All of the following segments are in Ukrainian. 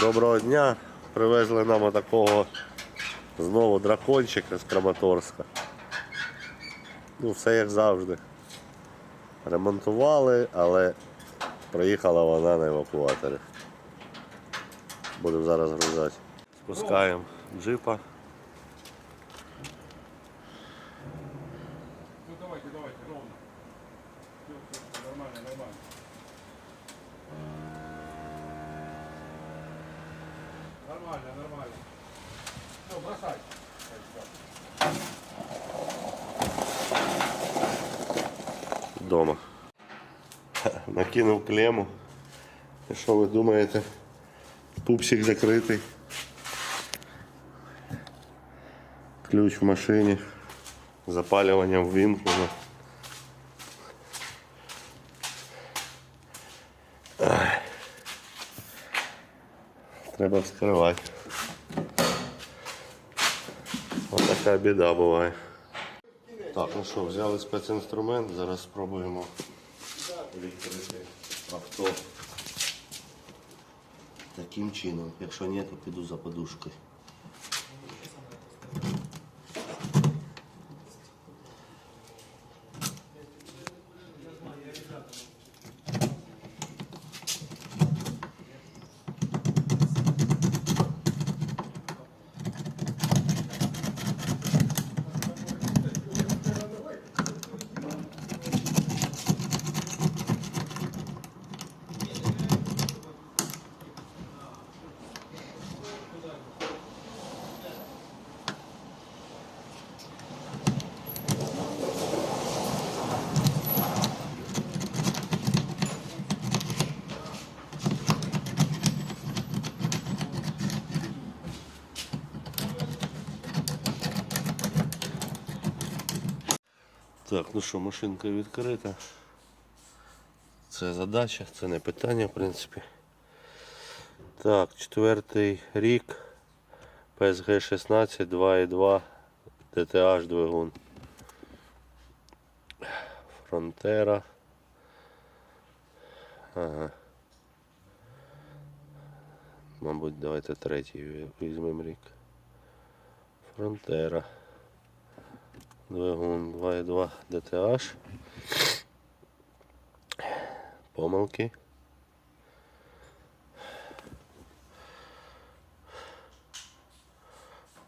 Доброго дня. Привезли нам отакого знову дракончика з Краматорська. Ну, все як завжди. Ремонтували, але приїхала вона на евакуаторі. Будемо зараз грузати. Спускаємо джипа. Ну давайте, давайте, ровно. Все, все, нормально, нормально. Нормально, нормально. Все, бросай. Дома. Накинув клему. І що ви думаєте? Пупсик закритий. Ключ в машині. Запалювання ввімкнено. Треба вскривати. Ось така біда буває. Так, ну що, взяли спецінструмент, зараз спробуємо відкрити авто. Таким чином. Якщо ні, то піду за подушкою. Так, ну що, машинка відкрита. Це задача, це не питання, в принципі. Так, четвертий рік. PSG 16, 2.2, DTH двигун. Фронтера. Ага. Мабуть, давайте третій візьмемо рік. Фронтера. Двигун 2.2 DTH. Помилки.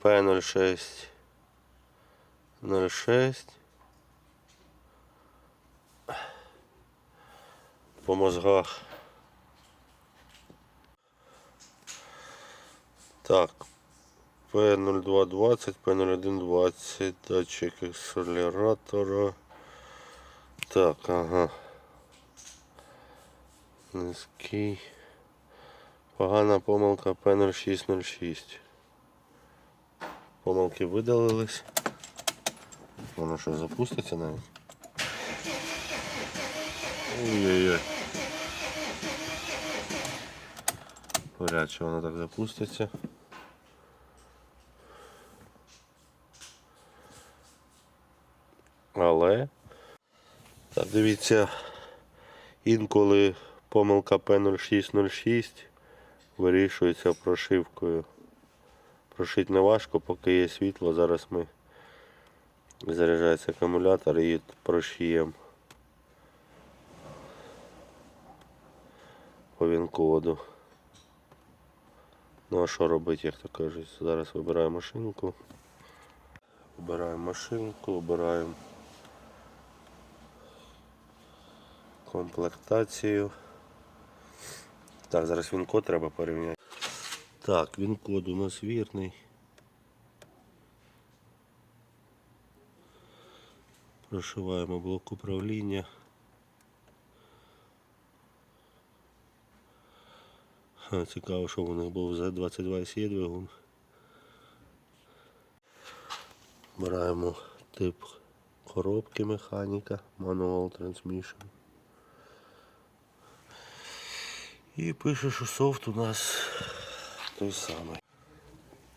П06 06. По мозгах. Так, П0220, П0120, датчик акселератора. Так, ага. Низький. Погана помилка П0606. Помилки видалились. Воно що запуститься навіть. Ой-ой-ой. Вряд воно так запуститься. Але так, дивіться, інколи помилка P0606 вирішується прошивкою. Прошити не важко, поки є світло. Зараз ми заряджається акумулятор і прошиємо по він-коду. Ну а що робити, як то кажуть? Зараз вибираємо машинку. Вибираємо машинку, вибираємо комплектацію. Так, зараз він код треба порівняти. Так, він код у нас вірний. Прошиваємо блок управління. Цікаво, що у них був Z22 SE двигун. Вибираємо тип коробки механіка, Manual Transmission. І пише, що софт у нас той самий.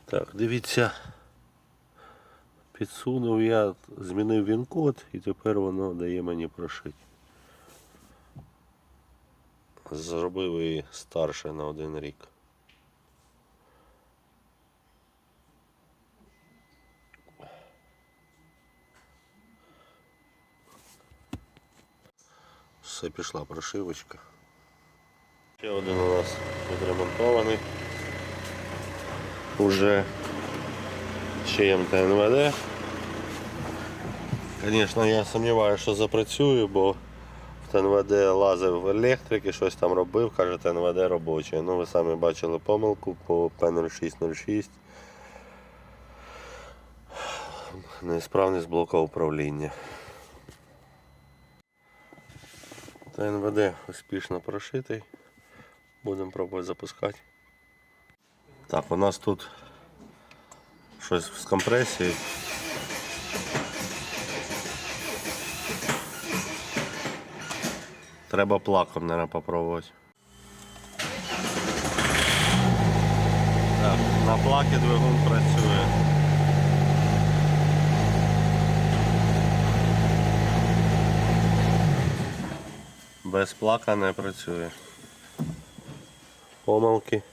Так, дивіться, підсунув я, змінив він код і тепер воно дає мені прошити. Зробив її старше на один рік. Все пішла прошивочка. Ще один у нас відремонтований. Уже ще є МТНВД. Звісно, я сумніваюся, що запрацюю, бо в ТНВД лазив в електрики, щось там робив, каже, ТНВД робоче. Ну, ви самі бачили помилку по P0606. Неісправність блока управління. ТНВД успішно прошитий. Будемо пробувати запускати. Так, у нас тут щось з компресією. Треба плаком, мабуть, попробувати. Так, на плакі двигун працює. Без плака не працює. Помилки.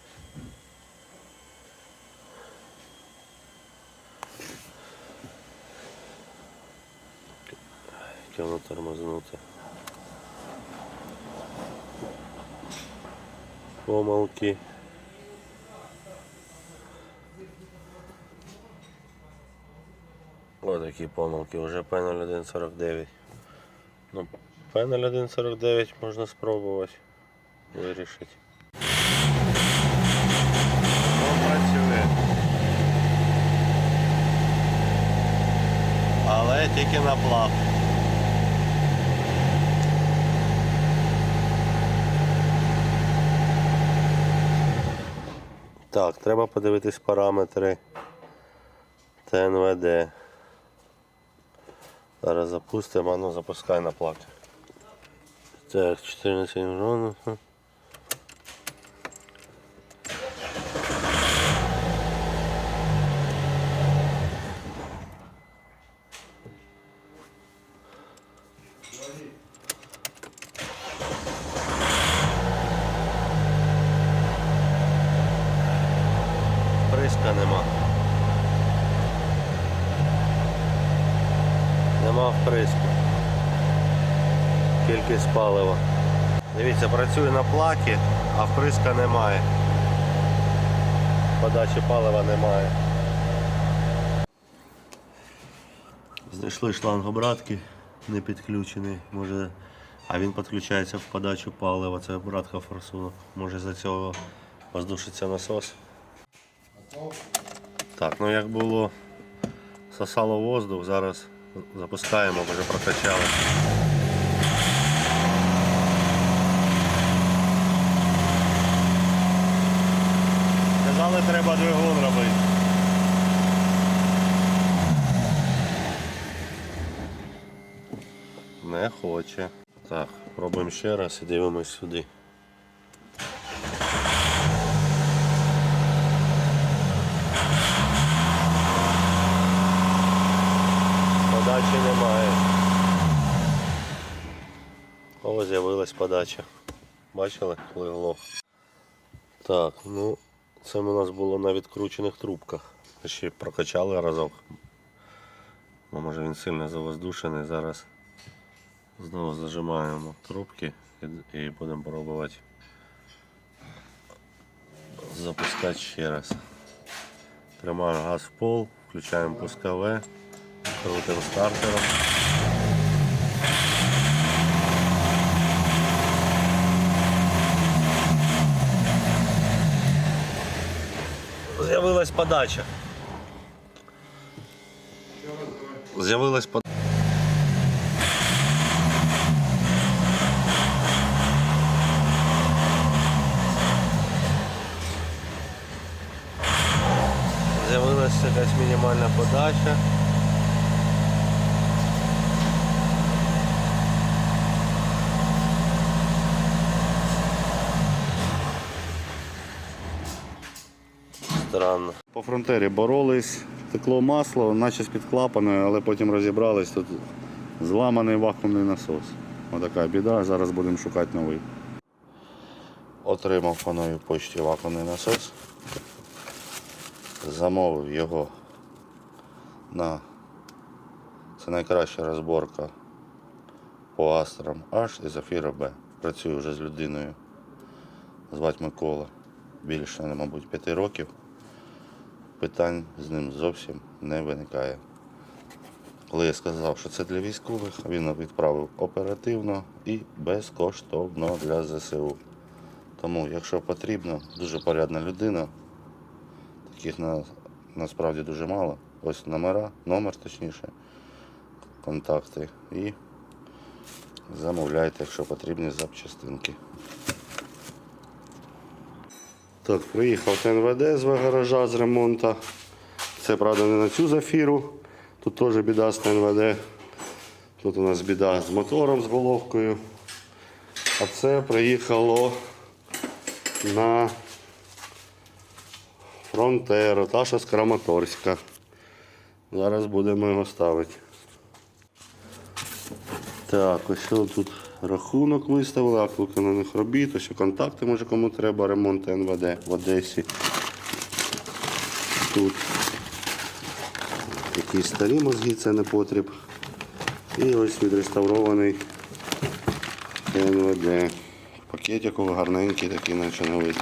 Яке воно тормознуте. Помилки. Ось такі помилки, вже P0149. Ну, P0149 можна спробувати вирішити. Ну, працює. Але тільки на плав. Так, треба подивитись параметри ТНВД. Зараз запустимо, ну запускай на плак. Так, 14 мільйонів. Приска нема. Нема вприску. Кількість палива. Дивіться, працює на плакі, а вприска немає. Подачі палива немає. Знайшли шланг обратки, не підключений. Може, а він підключається в подачу палива. Це обратка форсунок. Може за цього воздушиться насос. Так, ну як було сосало воздух, зараз запускаємо, вже прокачали. Казали, треба двигун робити. Не хоче. Так, пробуємо ще раз і дивимось сюди. Подачі немає. О, з'явилась подача. Бачили, коли? Так, ну це у нас було на відкручених трубках. Ще прокачали разок. Бо може він сильно завоздушений. Зараз знову зажимаємо трубки і, і будемо пробувати запускати ще раз. Тримаємо газ в пол, включаємо пускове. Крутим стартером. З'явилась подача. З'явилась подача. З'явилася якась мінімальна подача. Странно. По фронтері боролись, текло масло, наче з-під клапаною, але потім розібрались, тут зламаний вакуумний насос. Отака біда, зараз будемо шукати новий. Отримав по новій почті вакуумний насос. Замовив його на це найкраща розборка по астрам H і Зафіра Б. Працюю вже з людиною. Звати Микола. Більше, мабуть, п'яти років. Питань з ним зовсім не виникає. Коли я сказав, що це для військових, він відправив оперативно і безкоштовно для ЗСУ. Тому, якщо потрібно, дуже порядна людина. Таких на, насправді дуже мало. Ось номера, номер точніше, контакти і замовляйте, якщо потрібні запчастинки. Так, приїхав ТНВД з гаража з ремонту. Це, правда, не на цю зафіру. Тут теж біда з ТНВД. Тут у нас біда з мотором, з головкою. А це приїхало на Фронтеру, та що з Краматорська. Зараз будемо його ставити. Так, ось тут рахунок виставили, акт виконаних робіт, ось контакти, може кому треба, ремонт НВД в Одесі. Тут якісь старі мозги, це не потріб. І ось відреставрований НВД. Пакетик гарненький, такий наче новий.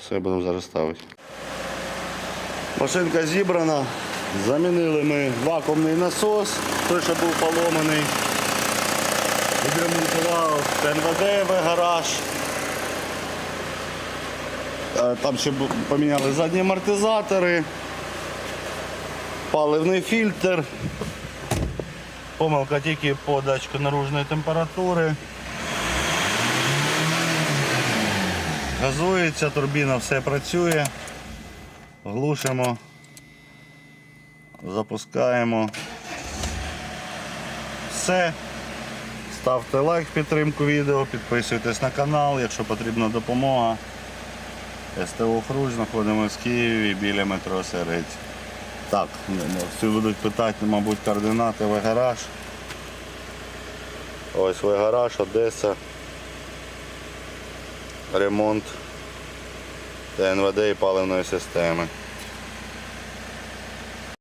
Все будемо зараз ставити. Машинка зібрана. Замінили ми вакуумний насос, той, що був поломаний. Відремонтував ТНВД в гараж. Е, Там ще поміняли задні амортизатори, паливний фільтр. Помилка тільки по датчику наружної температури. Газується, турбіна все працює. Глушимо, запускаємо. Все. Ставте лайк підтримку відео, підписуйтесь на канал, якщо потрібна допомога. СТО Хруч знаходимося в Києві біля метро Серець. Так, ну, всі будуть питати, мабуть, координати в гараж. Ось в гараж, Одеса. Ремонт ТНВД і паливної системи.